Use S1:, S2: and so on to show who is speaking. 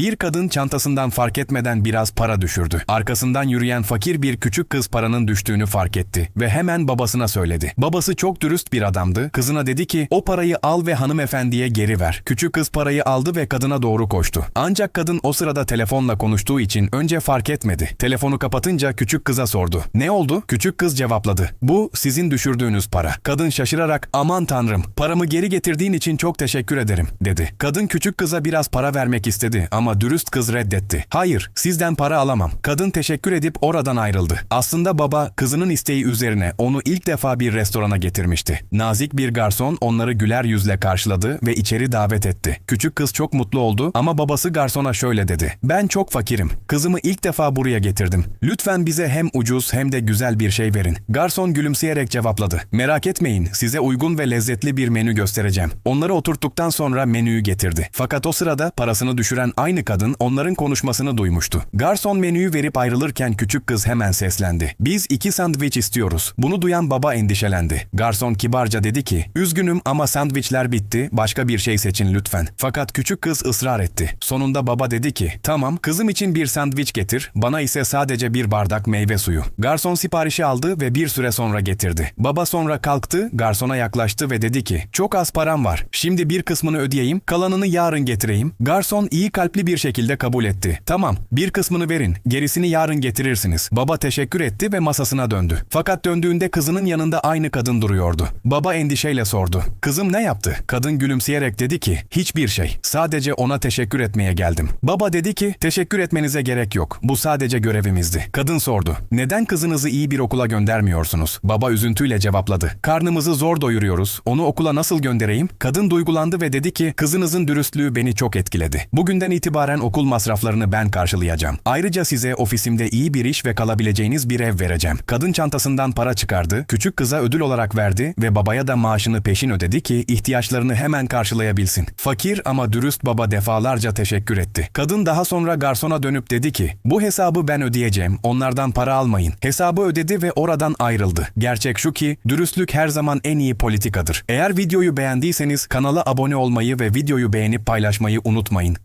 S1: Bir kadın çantasından fark etmeden biraz para düşürdü. Arkasından yürüyen fakir bir küçük kız paranın düştüğünü fark etti ve hemen babasına söyledi. Babası çok dürüst bir adamdı. Kızına dedi ki o parayı al ve hanımefendiye geri ver. Küçük kız parayı aldı ve kadına doğru koştu. Ancak kadın o sırada telefonla konuştuğu için önce fark etmedi. Telefonu kapatınca küçük kıza sordu. Ne oldu? Küçük kız cevapladı. Bu sizin düşürdüğünüz para. Kadın şaşırarak aman tanrım paramı geri getirdiğin için çok teşekkür ederim dedi. Kadın küçük kıza biraz para vermek istedi ama dürüst kız reddetti. Hayır sizden para alamam. Kadın teşekkür edip oradan ayrıldı. Aslında baba kızının isteği üzerine onu ilk defa bir restorana getirmişti. Nazik bir garson onları güler yüzle karşıladı ve içeri davet etti. Küçük kız çok mutlu oldu ama babası garsona şöyle dedi. Ben çok fakirim. Kızımı ilk defa buraya getirdim. Lütfen bize hem ucuz hem de güzel bir şey verin. Garson gülümseyerek cevapladı. Merak etmeyin size uygun ve lezzetli bir menü göstereceğim. Onları oturttuktan sonra menüyü getirdi. Fakat o sırada parasını düşüren aynı kadın onların konuşmasını duymuştu. Garson menüyü verip ayrılırken küçük kız hemen seslendi. Biz iki sandviç istiyoruz. Bunu duyan baba endişelendi. Garson kibarca dedi ki, üzgünüm ama sandviçler bitti, başka bir şey seçin lütfen. Fakat küçük kız ısrar etti. Sonunda baba dedi ki, tamam kızım için bir sandviç getir, bana ise sadece bir bardak meyve suyu. Garson siparişi aldı ve bir süre sonra getirdi. Baba sonra kalktı, garsona yaklaştı ve dedi ki, çok az param var. Şimdi bir kısmını ödeyeyim, kalanını yarın getireyim. Garson iyi kalpli bir şekilde kabul etti. Tamam, bir kısmını verin, gerisini yarın getirirsiniz. Baba teşekkür etti ve masasına döndü. Fakat döndüğünde kızının yanında aynı kadın duruyordu. Baba endişeyle sordu. Kızım ne yaptı? Kadın gülümseyerek dedi ki, hiçbir şey. Sadece ona teşekkür etmeye geldim. Baba dedi ki, teşekkür etmenize gerek yok. Bu sadece görevimizdi. Kadın sordu. Neden kızınızı iyi bir okula göndermiyorsunuz? Baba üzüntüyle cevapladı. Karnımızı zor doyuruyoruz. Onu okula nasıl göndereyim? Kadın duygulandı ve dedi ki, kızınızın dürüstlüğü beni çok etkiledi. Bugünden itibaren okul masraflarını ben karşılayacağım. Ayrıca size ofisimde iyi bir iş ve kalabileceğiniz bir ev vereceğim. Kadın çantasından para çıkardı, küçük kıza ödül olarak verdi ve babaya da maaşını peşin ödedi ki ihtiyaçlarını hemen karşılayabilsin. Fakir ama dürüst baba defalarca teşekkür etti. Kadın daha sonra garsona dönüp dedi ki, bu hesabı ben ödeyeceğim, onlardan para almayın. Hesabı ödedi ve oradan ayrıldı. Gerçek şu ki, dürüstlük her zaman en iyi politikadır. Eğer videoyu beğendiyseniz kanala abone olmayı ve videoyu beğenip paylaşmayı unutmayın.